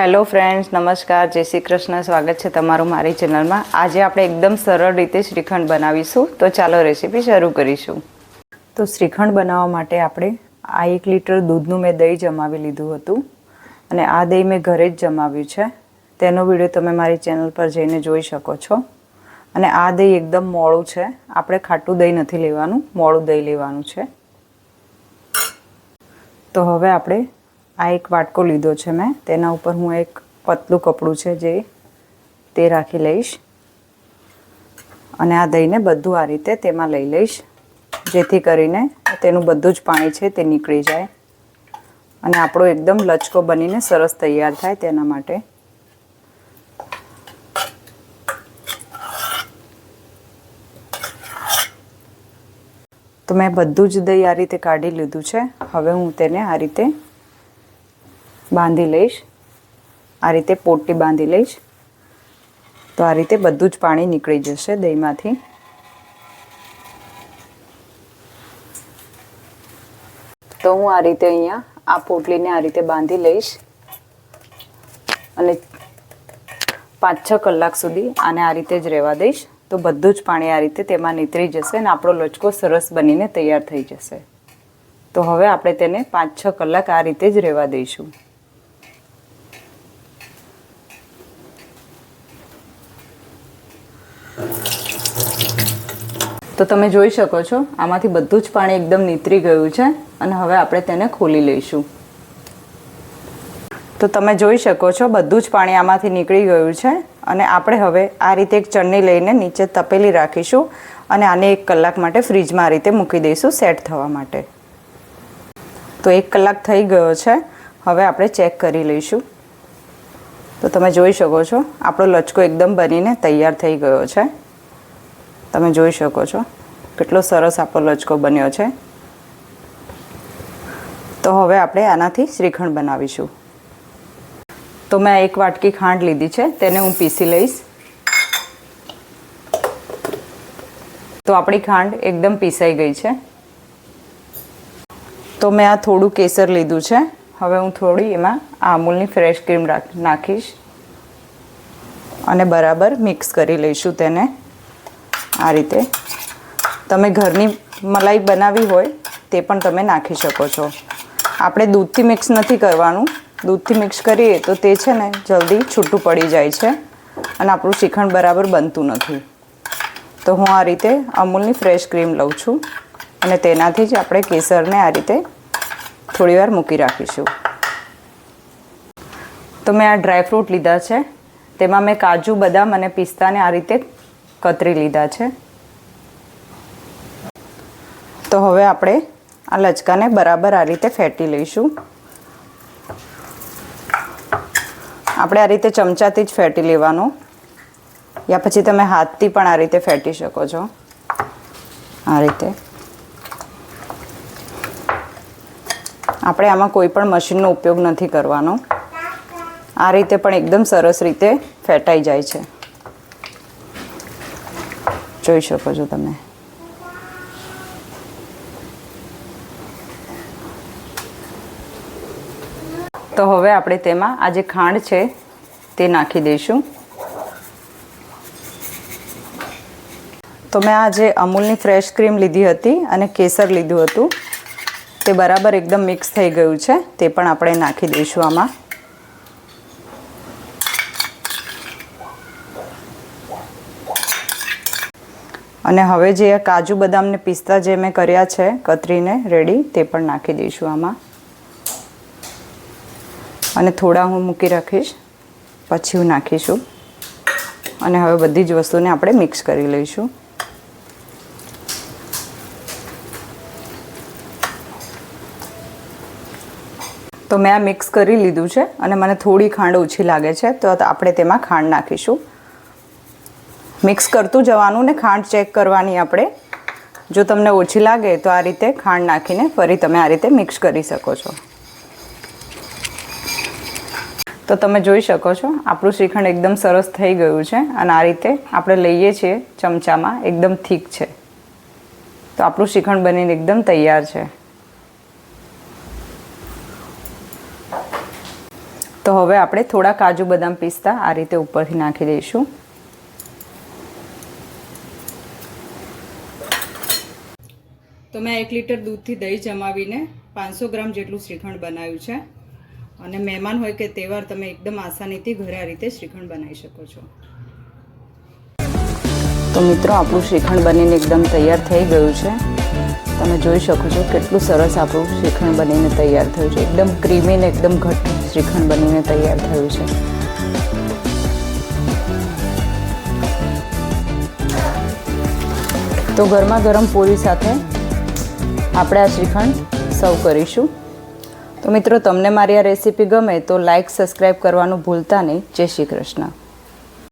Hello friends, નમસ્કાર, જય શ્રી કૃષ્ણ, સ્વાગત છે તમારું મારી ચેનલમાં. આજે આપણે એકદમ સરળ રીતે શ્રીખંડ બનાવીશું. તો ચાલો રેસીપી શરૂ કરીશું. તો શ્રીખંડ બનાવવા માટે આપણે આ એક લીટર દૂધનું મેં દહીં જમાવી લીધું હતું અને આ દહીં મેં ઘરે જ જમાવ્યું છે. તેનો વીડિયો તમે મારી ચેનલ પર જઈને જોઈ શકો છો. અને આ દહીં એકદમ મોળું છે. આપણે ખાટું દહીં નથી લેવાનું, મોળું દહીં લેવાનું છે. તો હવે આપણે આ એક વાટકો લીધો છે મેં. તેના ઉપર હું એક પતલું કપડું છે જે તે રાખી લઈશ. અને આ દહીંને બધું આ રીતે તેમાં લઈ લઈશ. જેથી કરીને તેનું બધું જ પાણી છે તે નીકળી જાય. અને આપણો એકદમ લચકો બનીને સરસ તૈયાર થાય તેના માટે. તો મેં બધું જ દહીં આ રીતે કાઢી લીધું છે. હવે હું તેને આ રીતે બાંધી લઈશ. આ રીતે પોટી બાંધી લઈશ. તો આ રીતે બધું જ પાણી નીકળી જશે દહીંમાંથી. તો હું આ રીતે અહીંયા આ પોટલીને આ રીતે બાંધી લઈશ. અને પાંચ છ કલાક સુધી આને આ રીતે જ રહેવા દઈશ. તો બધું જ પાણી આ રીતે તેમાં નીતરી જશે અને આપણો લચકો સરસ બનીને તૈયાર થઈ જશે. તો હવે આપણે તેને પાંચ છ કલાક આ રીતે જ રહેવા દઈશું. તો તમે જોઈ શકો છો, આમાંથી બધું જ પાણી એકદમ નીતરી ગયું છે અને હવે આપણે તેને ખોલી લઈશું. તો તમે જોઈ શકો છો, બધું જ પાણી આમાંથી નીકળી ગયું છે અને આપણે હવે આ રીતે એક ચટણી લઈને નીચે તપેલી રાખીશું અને આને એક કલાક માટે ફ્રીજમાં આ રીતે મૂકી દઈશું સેટ થવા માટે. તો એક કલાક થઈ ગયો છે, હવે આપણે ચેક કરી લઈશું. તો તમે જોઈ શકો છો, આપણો લચકો એકદમ બનીને તૈયાર થઈ ગયો છે. તમે જોઈ શકો છો કેટલો સરસ આપણો લચકો બન્યો છે. તો હવે આપણે આનાથી શ્રીખંડ બનાવીશું. તો મેં એક વાટકી ખાંડ લીધી છે, તેને હું પીસી લઈશ. તો આપણી ખાંડ એકદમ પીસાઈ ગઈ છે. તો મેં આ થોડું કેસર લીધું છે. હવે હું થોડી એમાં આ અમૂલની ફ્રેશ ક્રીમ નાખીશ. અને બરાબર મિક્સ કરી લઈશું તેને. આ રીતે. તમે ઘરની મલાઈ બનાવી હોય, તે પણ તમે નાખી શકો છો. આપણે દૂધથી મિક્સ નથી કરવાનું. દૂધથી મિક્સ કરીએ તો તે છે ને જલ્દી છૂટું પડી જાય છે. અને આપણું શ્રીખંડ બરાબર બનતું નથી. તો હું આ રીતે અમૂલની ફ્રેશ ક્રીમ લઉં છું. અને તેનાથી જ આપણે કેસરને આ રીતે થોડીવાર મૂકી રાખીશું. તો મેં આ ડ્રાયફ્રૂટ લીધા છે. તેમાં મેં કાજુ, બદામ અને પિસ્તાને આ રીતે કતરી લીધા છે. તો હવે આપણે આ લચકાને બરાબર આ રીતે ફેટી લઈશું. આપણે આ રીતે ચમચાથી જ ફેટી લેવાનું. યા પછી તમે હાથથી પણ આ રીતે ફેટી શકો છો. આ રીતે. આપણે આમાં કોઈ પણ મશીનનો ઉપયોગ નથી કરવાનો. આ રીતે પણ એકદમ સરસ રીતે ફેટાઈ જાય છે. જોઈ શકો છો તમે. તો હવે આપણે તેમાં આ જે ખાંડ છે તે નાખી દઈશું. તો મેં આ જે અમૂલની ફ્રેશ ક્રીમ લીધી હતી અને કેસર લીધું હતું. તે બરાબર એકદમ મિક્સ થઈ ગયું છે. તે પણ આપણે નાખી દઈશું આમાં. અને હવે જે કાજુ બદામને પિસ્તા જે મેં કર્યા છે, કતરીને રેડી તે પણ નાખી દઈશું આમાં. અને થોડા હું મૂકી રાખીશ, પછી હું નાખીશું. અને હવે બધી જ વસ્તુને આપણે મિક્સ કરી લઈશું. તો મેં આ મિક્સ કરી લીધું છે અને મને થોડી ખાંડ ઓછી લાગે છે, તો આપણે તેમાં ખાંડ નાખીશું. મિક્સ કરતું જવાનું ને ખાંડ ચેક કરવાની આપણે. જો તમને ઓછી લાગે તો આ રીતે ખાંડ નાખીને ફરી તમે આ રીતે મિક્સ કરી શકો છો. તો તમે જોઈ શકો છો, આપણું શ્રીખંડ એકદમ સરસ થઈ ગયું છે અને આ રીતે આપણે લઈએ છીએ ચમચામાં, એકદમ થીક છે. તો આપણું શ્રીખંડ બનીને એકદમ તૈયાર છે. તો હવે આપણે થોડા કાજુ બદામ પિસ્તા આ રીતે ઉપરથી નાખી દઈશું. તો મેં એક લીટર દૂધથી દહીં જમાવીને પાંચસો ગ્રામ જેટલું શ્રીખંડ બનાવ્યું છે. અને મહેમાન હોય કે તહેવાર, તમે એકદમ આસાનીથી ઘરે આ રીતે શ્રીખંડ બનાવી શકો છો. તો મિત્રો, આપણું શ્રીખંડ બનીને એકદમ તૈયાર થઈ ગયું છે. તમે જોઈ શકો છો કેટલું સરસ આપણું શ્રીખંડ બનીને તૈયાર થયું છે. એકદમ ક્રીમી ને એકદમ ઘટ્ટ શ્રીખંડ બનીને તૈયાર થયું છે. તો ગરમા ગરમ પૂરી સાથે આપણે આ શ્રીખંડ સર્વ કરીશું. તો મિત્રો, તમને મારી આ રેસીપી ગમે તો લાઈક સબસ્ક્રાઈબ કરવાનું ભૂલતા નહીં. જય શ્રી કૃષ્ણ.